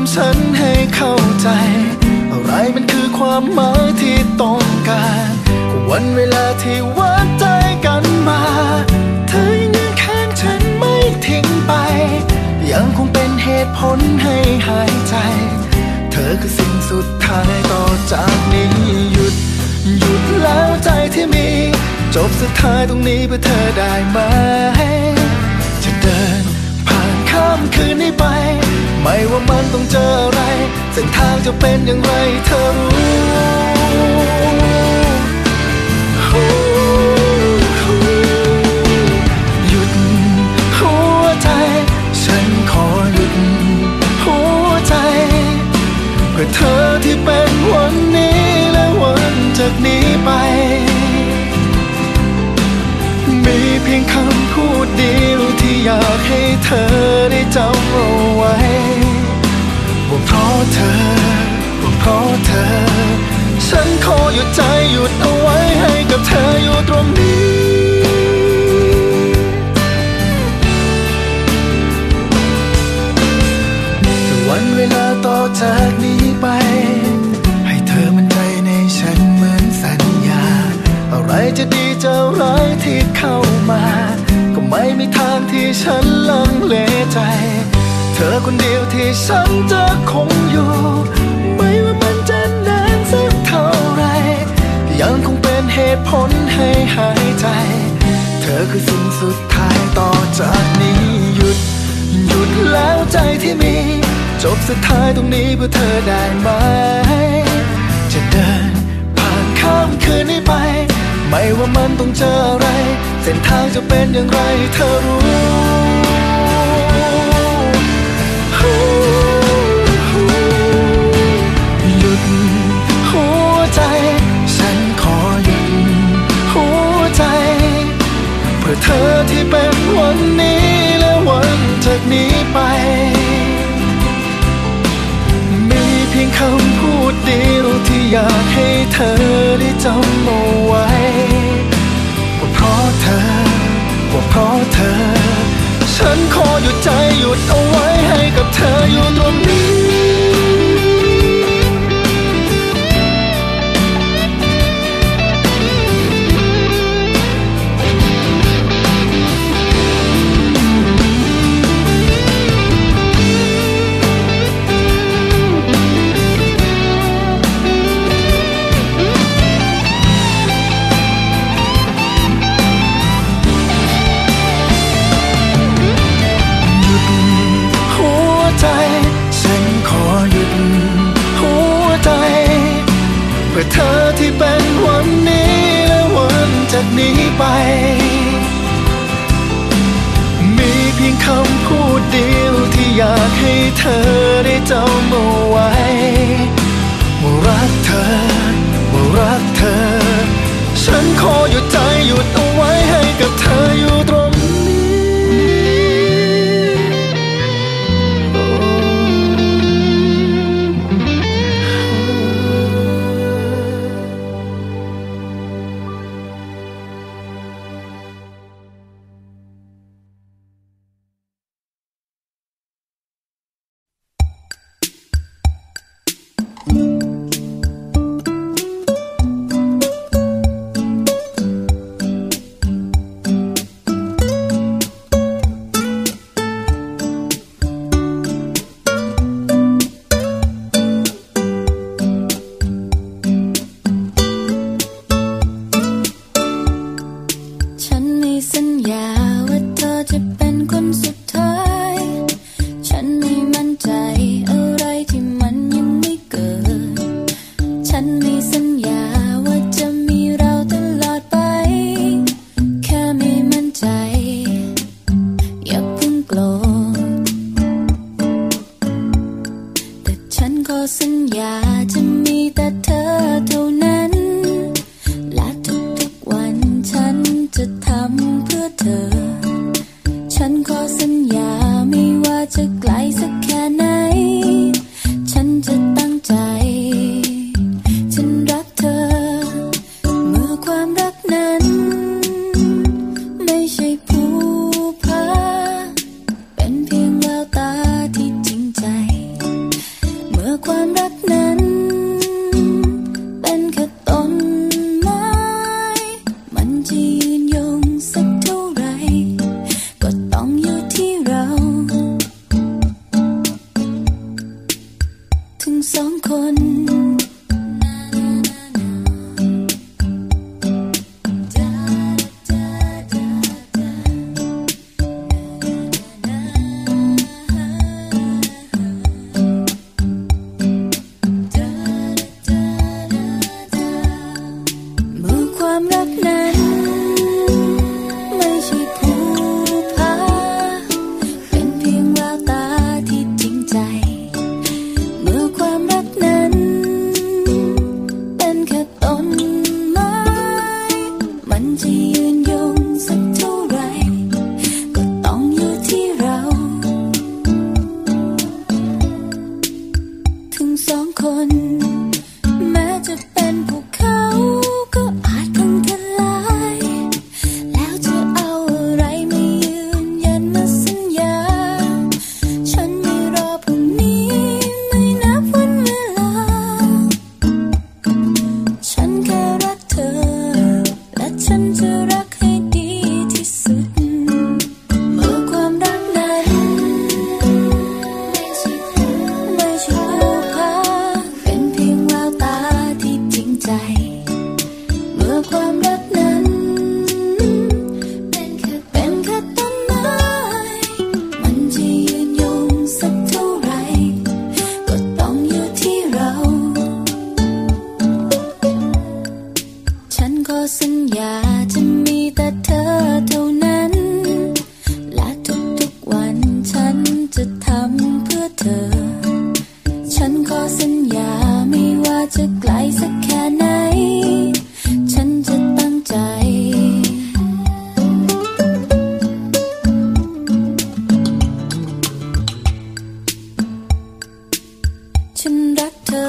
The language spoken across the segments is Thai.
ำทำฉันให้เข้าใจ อะไรมันคือความหมายที่ต้องการวันเวลาที่วัดใจกันมา เธอยังยืนข้างฉันไม่ทิ้งไป ยังคงเป็นเหตุผลให้หายใจ เธอคือสิ่งสุดท้ายต่อจากนี้หยุด หยุดแล้วใจที่มี จบสุดท้ายตรงนี้เพื่อเธอได้ไหมจะเดินผ่านข้ามคืนนี้ไป ไม่ว่ามันต้องเจออะไร เส้นทางจะเป็นอย่างไรเธอรู้ ม่มีทางที่ฉันลังเลใจ เธอคนเดียวที่ฉันจะคงอยู่ ไม่ว่ามันจะนานสักเท่าไร ยังคงเป็นเหตุผลให้หายใจ เธอคือสิ่งสุดท้ายต่อจากนี้หยุด หยุดแล้วใจที่มี จบสุดท้ายตรงนี้เพื่อเธอได้ไหม จะเดินผ่านข้ามคืนนี้ไป ไม่ว่ามันต้องเจออะไร เส้นทางจะเป็นอย่างไรเธอรู้หยุดหัวใจฉันขอหยุดหัวใจเพื่อเธอที่เป็นวันนี้และวันจากนี้ไป มีเพียงคำพูดเดียวที่อยากให้เธอได้จำเอาไว้ เธอ ฉันขอหยุดใจหยุดเอาไว้ให้กับเธอากให้เธอได้จำเอาไว้ 야. จะไกลสักแค่ไหน ฉันจะตั้งใจ ฉันรักเธอ。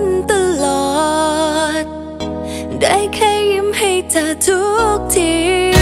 นตลอด ได้แค่ยิ้มให้เธอทุกที